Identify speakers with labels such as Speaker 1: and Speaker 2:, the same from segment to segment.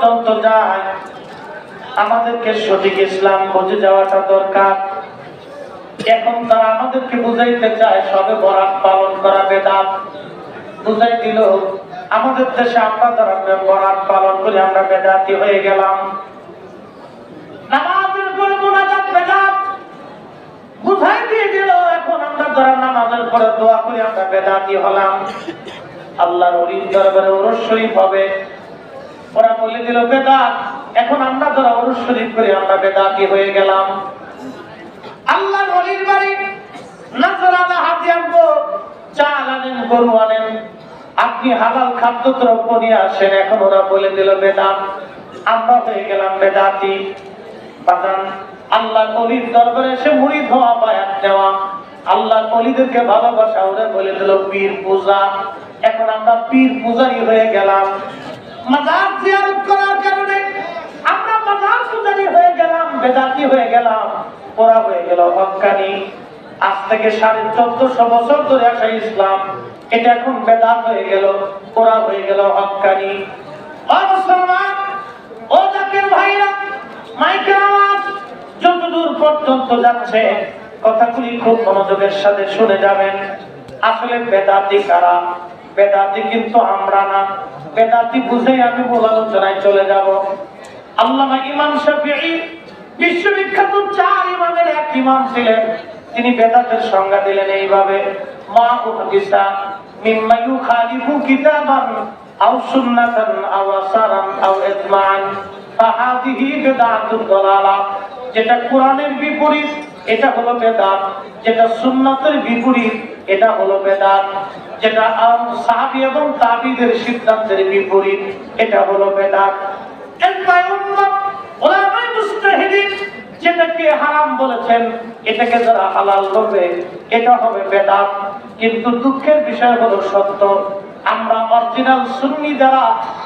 Speaker 1: পর্যন্ত যায়। আমাদেরকে সঠিক ইসলাম বুঝে যাওয়াটা দরকার। এখন তারা আমাদেরকে বুঝাইতে চায়, সবে বরাত পালন করা বেদাত। বুঝাই দিল, আমাদের দেশে আমরা যারা বরাত পালন করি আমরা বেদাতি হয়ে গেলাম। নামাজের আল্লাহর অলির দরবারে ওরস শরীফ হবে। ওরা বলে দিল বেদাত এখন আমরা যারা শরীফ করি, আমরা বেদাতি হয়ে গেলাম? আল্লাহ অলির বাড়ি নাসরানা হাতে আনব, চাল আনেন, গরু আনেন। আপনি হালাল খাদ্য দ্রব্য নিয়ে আসেন, এখন ওরা বলে দিল বেদাত আমরা হয়ে গেলাম বেদাতি। বাজান, আল্লাহ কলির দরবারে এসে মুড়ি ধোয়া, বায়াত নেওয়া। আল্লাহ কলিদেরকে ভালোবাসা, ওরা বলে দিল, পীর পূজা, এখন আমরা পীর পূজারি হয়ে গেলাম। মাজার জিয়ারত করার কারণে আমরা মাজার পূজারি হয়ে গেলাম, বেদাতি হয়ে গেলাম ওরা হয়ে গেল হক্কানি আজ থেকে সাড়ে চোদ্দশো বছর ধরে আসা ইসলাম, এটা এখন বেদাত হয়ে গেল ওরা হয়ে গেল হক্কানি ও মুসলমান, ও জাতির ভাইরা, মাইকের আওয়াজ, যতদূর পর্যন্ত যাচ্ছে, কথাগুলি খুব মনোযোগের সাথে শুনে যাবেন। আসলে বেদাতি কারা? বেদাতি কিন্তু আমরা না। বেদাতি বুঝেই আমি মূল আলোচনায় চলে যাব। আল্লামা ইমাম শাফিঈ বিশ্ববিখ্যাত চার ইমামের এক ইমাম ছিলেন। তিনি বেদাতের সংজ্ঞা দিলেন এইভাবে, মা উহদিসা মিম্মা ইউখালিফু কিতাবান আও সুন্নাতান আও আসারান আও ইজমাআন। ফাহাদিহি বিদআতুদ দালালা। যেটা কোরআনের বিপরীত, এটা হলো বেদাত। যেটা সুন্নাতের বিপরীত এটা হলো বেদাত, যেটা সাহাবী এবং তাবিদের সিদ্ধান্তের বিপরীত। এটা হলো বেদাত। যেটাকে হারাম বলেছেন, এটাকে যারা হালাল করবে এটা হবে বেদাত। কিন্তু দুঃখের বিষয় হলো সত্য। আমরা অরিজিনাল সুন্নি যারা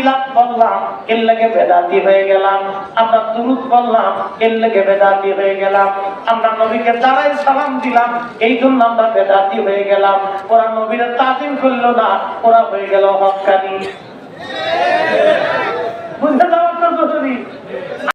Speaker 1: মিলাদ বললাম, এর লাগে বেদাতি হয়ে গেলাম। আমরা দুরুদ বললাম, এর লাগে বেদাতি হয়ে গেলাম। আমরা নবীকে দাঁড়াই সালাম দিলাম, এই জন্য আমরা বেদাতি হয়ে গেলাম। ওরা নবীরা তাজিম করল না, ওরা হয়ে গেল হকানি। বুঝতে